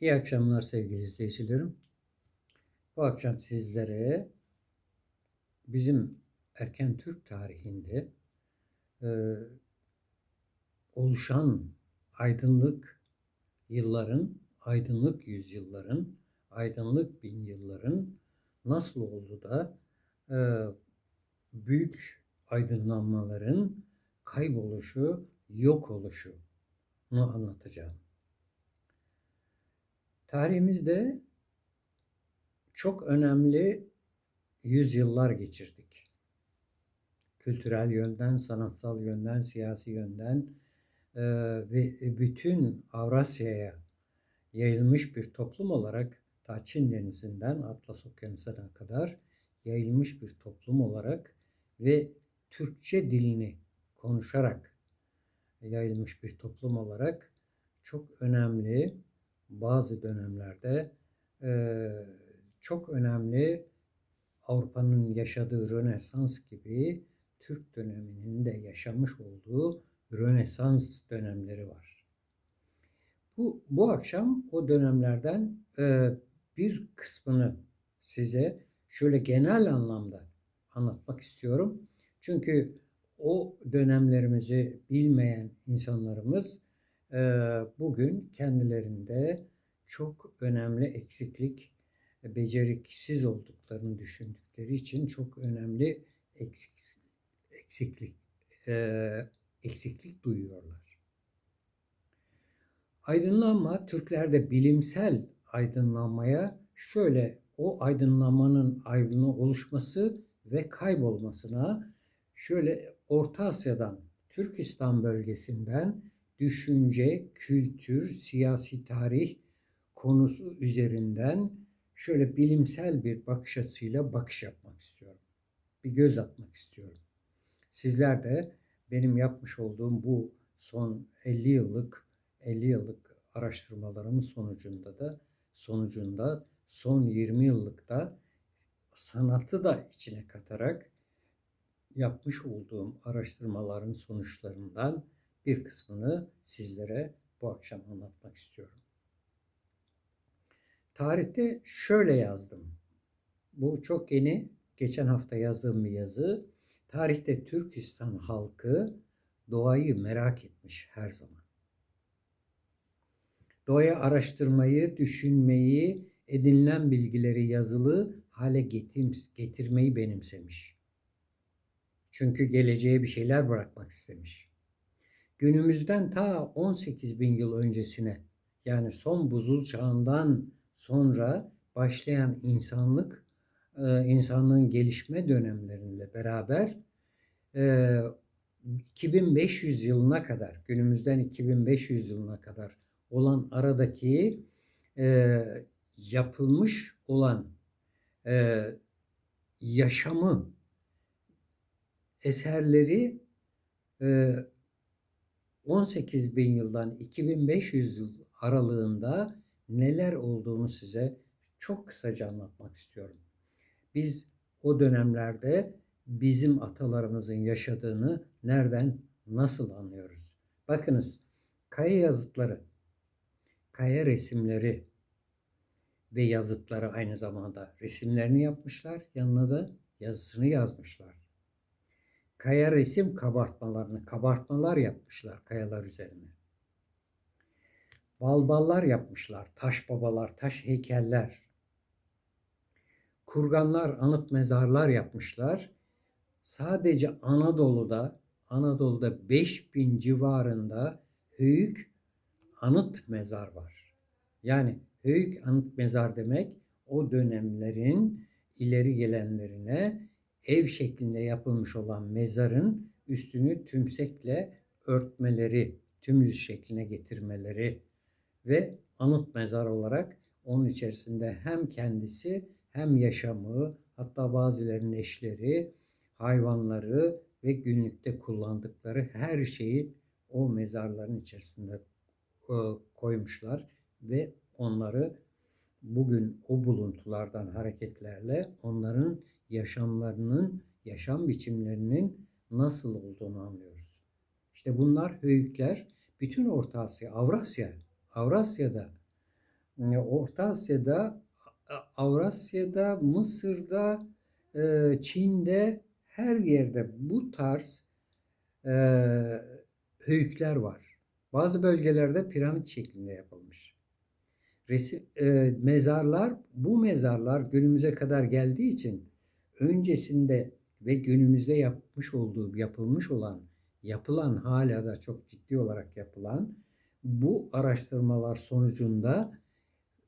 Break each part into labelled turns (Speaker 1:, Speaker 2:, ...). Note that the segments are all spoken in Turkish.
Speaker 1: İyi akşamlar sevgili izleyicilerim. Bu akşam sizlere bizim erken Türk tarihinde e, oluşan aydınlık yılların, aydınlık yüzyılların, aydınlık bin yılların nasıl oldu da e, büyük aydınlanmaların kayboluşu, yok oluşunu anlatacağım. Tarihimizde çok önemli yüzyıllar geçirdik. Kültürel yönden, sanatsal yönden, siyasi yönden e, ve bütün Avrasya'ya yayılmış bir toplum olarak ta Çin denizinden Atlas Okyanusu'na kadar yayılmış bir toplum olarak ve Türkçe dilini konuşarak yayılmış bir toplum olarak çok önemli bazı dönemlerde e, çok önemli Avrupa'nın yaşadığı Rönesans gibi Türk döneminin de yaşamış olduğu Rönesans dönemleri var. Bu, bu akşam o dönemlerden e, bir kısmını size şöyle genel anlamda anlatmak istiyorum. Çünkü o dönemlerimizi bilmeyen insanlarımız bugün kendilerinde çok önemli eksiklik, beceriksiz olduklarını düşündükleri için çok önemli eksik, eksiklik e, eksiklik duyuyorlar. Aydınlanma Türklerde bilimsel aydınlanmaya şöyle o aydınlanmanın aydınlığı oluşması ve kaybolmasına şöyle Orta Asya'dan Türkistan bölgesinden düşünce, kültür, siyasi tarih konusu üzerinden şöyle bilimsel bir bakış açısıyla bakış yapmak istiyorum. Bir göz atmak istiyorum. Sizler de benim yapmış olduğum bu son 50 yıllık 50 yıllık araştırmalarımın sonucunda da sonucunda son 20 yıllıkta sanatı da içine katarak yapmış olduğum araştırmaların sonuçlarından bir kısmını sizlere bu akşam anlatmak istiyorum. Tarihte şöyle yazdım. Bu çok yeni, geçen hafta yazdığım bir yazı. Tarihte Türkistan halkı doğayı merak etmiş her zaman. Doğayı araştırmayı, düşünmeyi, edinilen bilgileri yazılı hale getirmeyi benimsemiş. Çünkü geleceğe bir şeyler bırakmak istemiş günümüzden ta 18 bin yıl öncesine yani son buzul çağından sonra başlayan insanlık e, insanlığın gelişme dönemleriyle beraber 2500 e, yılına kadar günümüzden 2500 yılına kadar olan aradaki e, yapılmış olan yaşamı eserleri 18 bin yıldan 2500 yıl aralığında neler olduğunu size çok kısaca anlatmak istiyorum. Biz o dönemlerde bizim atalarımızın yaşadığını nereden, nasıl anlıyoruz? Bakınız, kaya yazıtları, kaya resimleri ve yazıtları aynı zamanda resimlerini yapmışlar, yanına da yazısını yazmışlar kaya resim kabartmalarını, kabartmalar yapmışlar kayalar üzerine. Balballar yapmışlar, taş babalar, taş heykeller. Kurganlar, anıt mezarlar yapmışlar. Sadece Anadolu'da, Anadolu'da 5000 civarında höyük anıt mezar var. Yani höyük anıt mezar demek o dönemlerin ileri gelenlerine ev şeklinde yapılmış olan mezarın üstünü tümsekle örtmeleri, tümlüs şekline getirmeleri ve anıt mezar olarak onun içerisinde hem kendisi hem yaşamı hatta bazılarının eşleri, hayvanları ve günlükte kullandıkları her şeyi o mezarların içerisinde e, koymuşlar ve onları bugün o buluntulardan hareketlerle onların yaşamlarının, yaşam biçimlerinin nasıl olduğunu anlıyoruz. İşte bunlar höyükler bütün Orta Asya, Avrasya, Avrasya'da e, Orta Asya'da, Avrasya'da, Mısır'da, e, Çin'de her yerde bu tarz e, höyükler var. Bazı bölgelerde piramit şeklinde yapılmış. Resim, e, mezarlar, bu mezarlar günümüze kadar geldiği için öncesinde ve günümüzde yapmış olduğu, yapılmış olan, yapılan hala da çok ciddi olarak yapılan bu araştırmalar sonucunda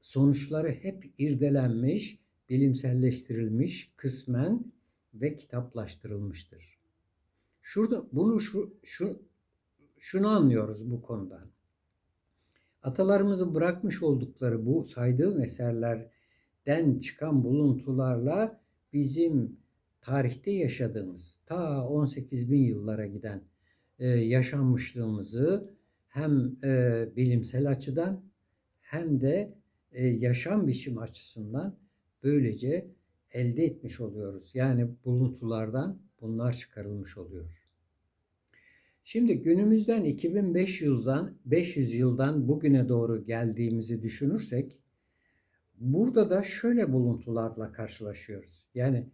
Speaker 1: sonuçları hep irdelenmiş, bilimselleştirilmiş kısmen ve kitaplaştırılmıştır. Şurada bunu şu, şu şunu anlıyoruz bu konudan. Atalarımızın bırakmış oldukları bu saydığım eserlerden çıkan buluntularla bizim tarihte yaşadığımız ta 18 bin yıllara giden e, yaşanmışlığımızı hem e, bilimsel açıdan hem de e, yaşam biçim açısından böylece elde etmiş oluyoruz. Yani buluntulardan bunlar çıkarılmış oluyor. Şimdi günümüzden 2500'dan 500 yıldan bugüne doğru geldiğimizi düşünürsek burada da şöyle buluntularla karşılaşıyoruz. Yani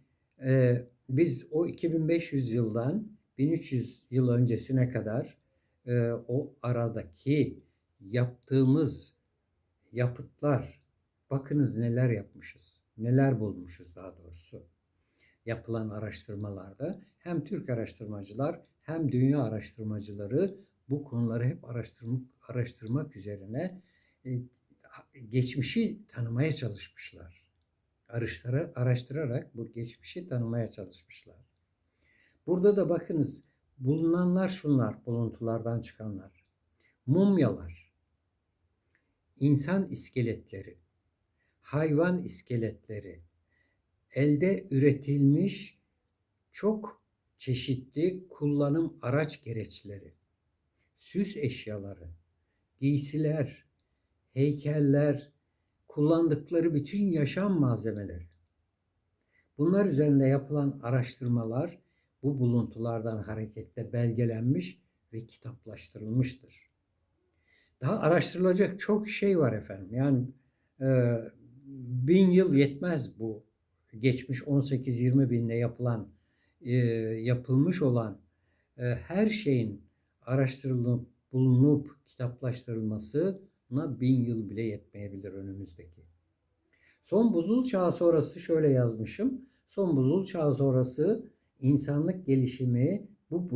Speaker 1: e, biz o 2500 yıldan 1300 yıl öncesine kadar e, o aradaki yaptığımız yapıtlar bakınız neler yapmışız. Neler bulmuşuz daha doğrusu. Yapılan araştırmalarda hem Türk araştırmacılar hem dünya araştırmacıları bu konuları hep araştırmak, araştırmak üzerine e, geçmişi tanımaya çalışmışlar. Araştıra, araştırarak bu geçmişi tanımaya çalışmışlar. Burada da bakınız bulunanlar şunlar, buluntulardan çıkanlar. Mumyalar, insan iskeletleri, hayvan iskeletleri, elde üretilmiş çok çeşitli kullanım araç gereçleri, süs eşyaları, giysiler, heykeller, kullandıkları bütün yaşam malzemeleri. Bunlar üzerinde yapılan araştırmalar bu buluntulardan hareketle belgelenmiş ve kitaplaştırılmıştır. Daha araştırılacak çok şey var efendim. Yani e, bin yıl yetmez bu geçmiş 18-20 binde yapılan e, yapılmış olan e, her şeyin araştırılıp bulunup kitaplaştırılmasına bin yıl bile yetmeyebilir önümüzdeki. Son buzul çağı sonrası şöyle yazmışım. Son buzul çağı sonrası insanlık gelişimi bu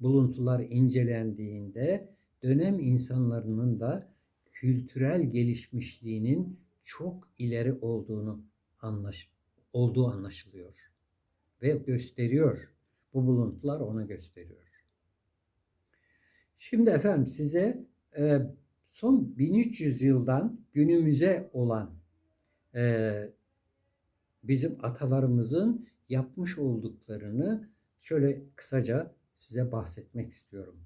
Speaker 1: buluntular incelendiğinde dönem insanlarının da kültürel gelişmişliğinin çok ileri olduğunu anlaş olduğu anlaşılıyor ve gösteriyor. Bu buluntular ona gösteriyor. Şimdi efendim size e, son 1300 yıldan günümüze olan e, bizim atalarımızın yapmış olduklarını şöyle kısaca size bahsetmek istiyorum.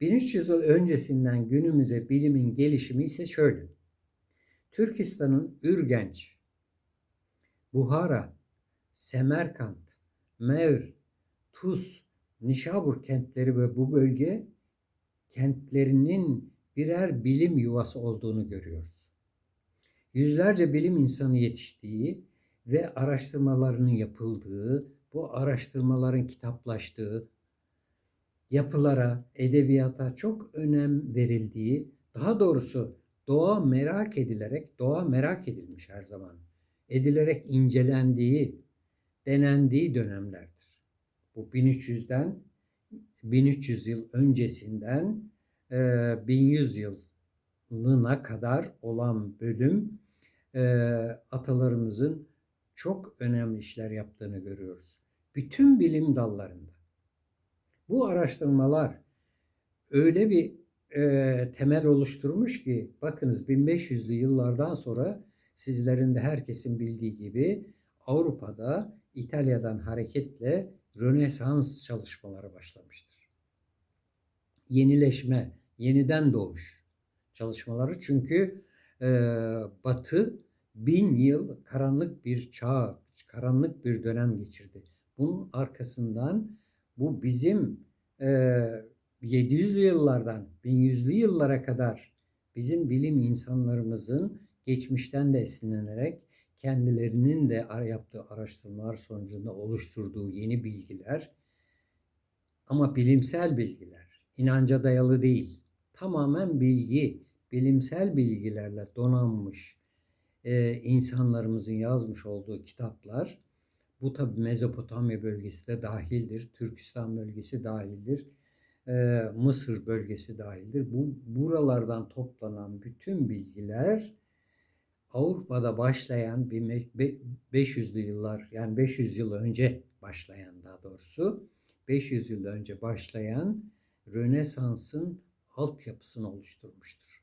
Speaker 1: 1300 yıl öncesinden günümüze bilimin gelişimi ise şöyle. Türkistan'ın Ürgenç, Buhara, Semerkant, Mevr, Tuz, Nişabur kentleri ve bu bölge kentlerinin birer bilim yuvası olduğunu görüyoruz. Yüzlerce bilim insanı yetiştiği ve araştırmalarının yapıldığı, bu araştırmaların kitaplaştığı, yapılara, edebiyata çok önem verildiği, daha doğrusu doğa merak edilerek, doğa merak edilmiş her zaman, edilerek incelendiği, denendiği dönemlerdir. Bu 1300'den 1300 yıl öncesinden 1100 yılına kadar olan bölüm atalarımızın çok önemli işler yaptığını görüyoruz. Bütün bilim dallarında. Bu araştırmalar öyle bir e, temel oluşturmuş ki bakınız 1500'lü yıllardan sonra sizlerin de herkesin bildiği gibi Avrupa'da İtalya'dan hareketle Rönesans çalışmaları başlamıştır. Yenileşme, yeniden doğuş çalışmaları çünkü e, Batı bin yıl karanlık bir çağ, karanlık bir dönem geçirdi. Bunun arkasından bu bizim e, 700'lü yıllardan 1100'lü yıllara kadar bizim bilim insanlarımızın geçmişten de esinlenerek kendilerinin de yaptığı araştırmalar sonucunda oluşturduğu yeni bilgiler ama bilimsel bilgiler, inanca dayalı değil, tamamen bilgi, bilimsel bilgilerle donanmış e, insanlarımızın yazmış olduğu kitaplar, bu tabi Mezopotamya bölgesi de dahildir, Türkistan bölgesi dahildir, e, Mısır bölgesi dahildir. Bu buralardan toplanan bütün bilgiler Avrupa'da başlayan bir me- be- 500'lü yıllar yani 500 yıl önce başlayan daha doğrusu 500 yıl önce başlayan Rönesans'ın altyapısını oluşturmuştur.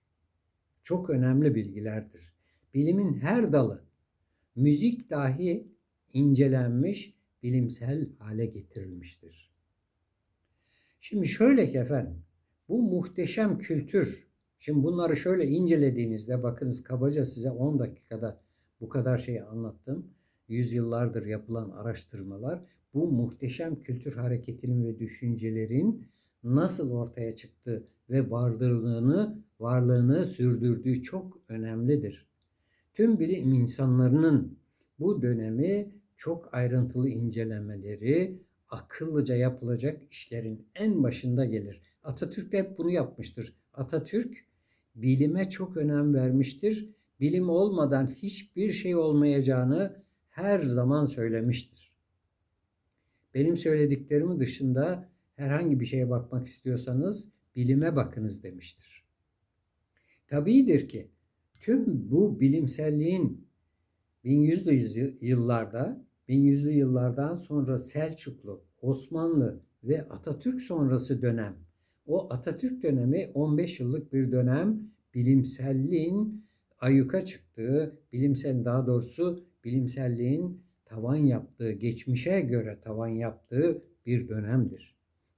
Speaker 1: Çok önemli bilgilerdir. Bilimin her dalı, müzik dahi incelenmiş, bilimsel hale getirilmiştir. Şimdi şöyle ki efendim, bu muhteşem kültür, şimdi bunları şöyle incelediğinizde bakınız kabaca size 10 dakikada bu kadar şeyi anlattım. Yüzyıllardır yapılan araştırmalar bu muhteşem kültür hareketinin ve düşüncelerin nasıl ortaya çıktığı ve varlığını, varlığını sürdürdüğü çok önemlidir. Tüm bilim insanlarının bu dönemi çok ayrıntılı incelemeleri, akıllıca yapılacak işlerin en başında gelir. Atatürk de hep bunu yapmıştır. Atatürk bilime çok önem vermiştir. Bilim olmadan hiçbir şey olmayacağını her zaman söylemiştir. Benim söylediklerimi dışında herhangi bir şeye bakmak istiyorsanız bilime bakınız demiştir. Tabiidir ki tüm bu bilimselliğin 1100'lü yıllarda 1100'lü yıllardan sonra Selçuklu, Osmanlı ve Atatürk sonrası dönem. O Atatürk dönemi 15 yıllık bir dönem bilimselliğin ayyuka çıktığı, bilimsel daha doğrusu bilimselliğin tavan yaptığı, geçmişe göre tavan yaptığı bir dönemdir.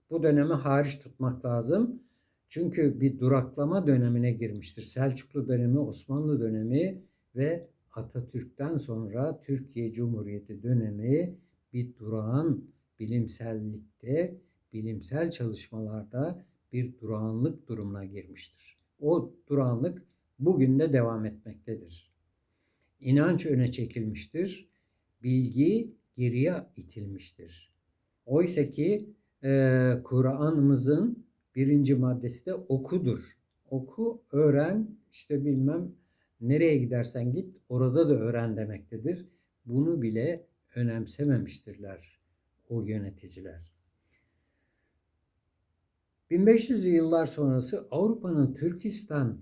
Speaker 1: Bu dönemi hariç tutmak lazım. Çünkü bir duraklama dönemine girmiştir. Selçuklu dönemi, Osmanlı dönemi ve Atatürk'ten sonra Türkiye Cumhuriyeti dönemi bir durağan bilimsellikte, bilimsel çalışmalarda bir durağanlık durumuna girmiştir. O durağanlık bugün de devam etmektedir. İnanç öne çekilmiştir. Bilgi geriye itilmiştir. Oysa ki e, Kur'an'ımızın birinci maddesi de okudur. Oku, öğren, işte bilmem nereye gidersen git orada da öğren demektedir. Bunu bile önemsememiştirler o yöneticiler. 1500'lü yıllar sonrası Avrupa'nın Türkistan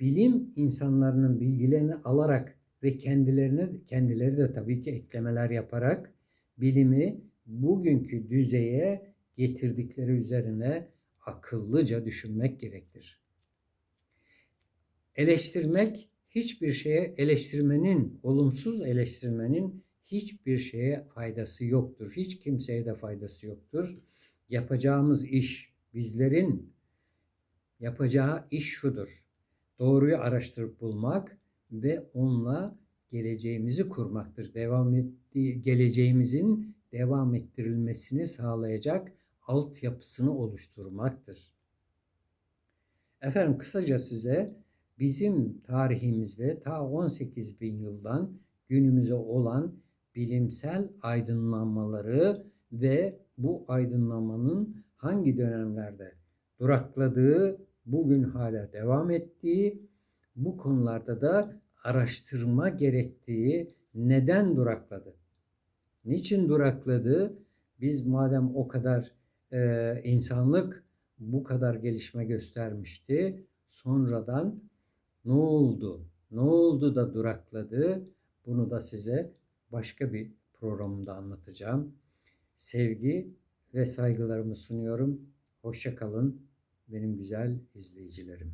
Speaker 1: bilim insanlarının bilgilerini alarak ve kendilerine kendileri de tabii ki eklemeler yaparak bilimi bugünkü düzeye getirdikleri üzerine akıllıca düşünmek gerektir. Eleştirmek hiçbir şeye eleştirmenin, olumsuz eleştirmenin hiçbir şeye faydası yoktur. Hiç kimseye de faydası yoktur. Yapacağımız iş, bizlerin yapacağı iş şudur. Doğruyu araştırıp bulmak ve onunla geleceğimizi kurmaktır. Devam ettiği, geleceğimizin devam ettirilmesini sağlayacak altyapısını oluşturmaktır. Efendim kısaca size bizim tarihimizde ta 18 bin yıldan günümüze olan bilimsel aydınlanmaları ve bu aydınlanmanın hangi dönemlerde durakladığı, bugün hala devam ettiği, bu konularda da araştırma gerektiği, neden durakladı? Niçin durakladı? Biz madem o kadar e, insanlık bu kadar gelişme göstermişti, sonradan ne oldu? Ne oldu da durakladı? Bunu da size başka bir programda anlatacağım. Sevgi ve saygılarımı sunuyorum. Hoşça kalın benim güzel izleyicilerim.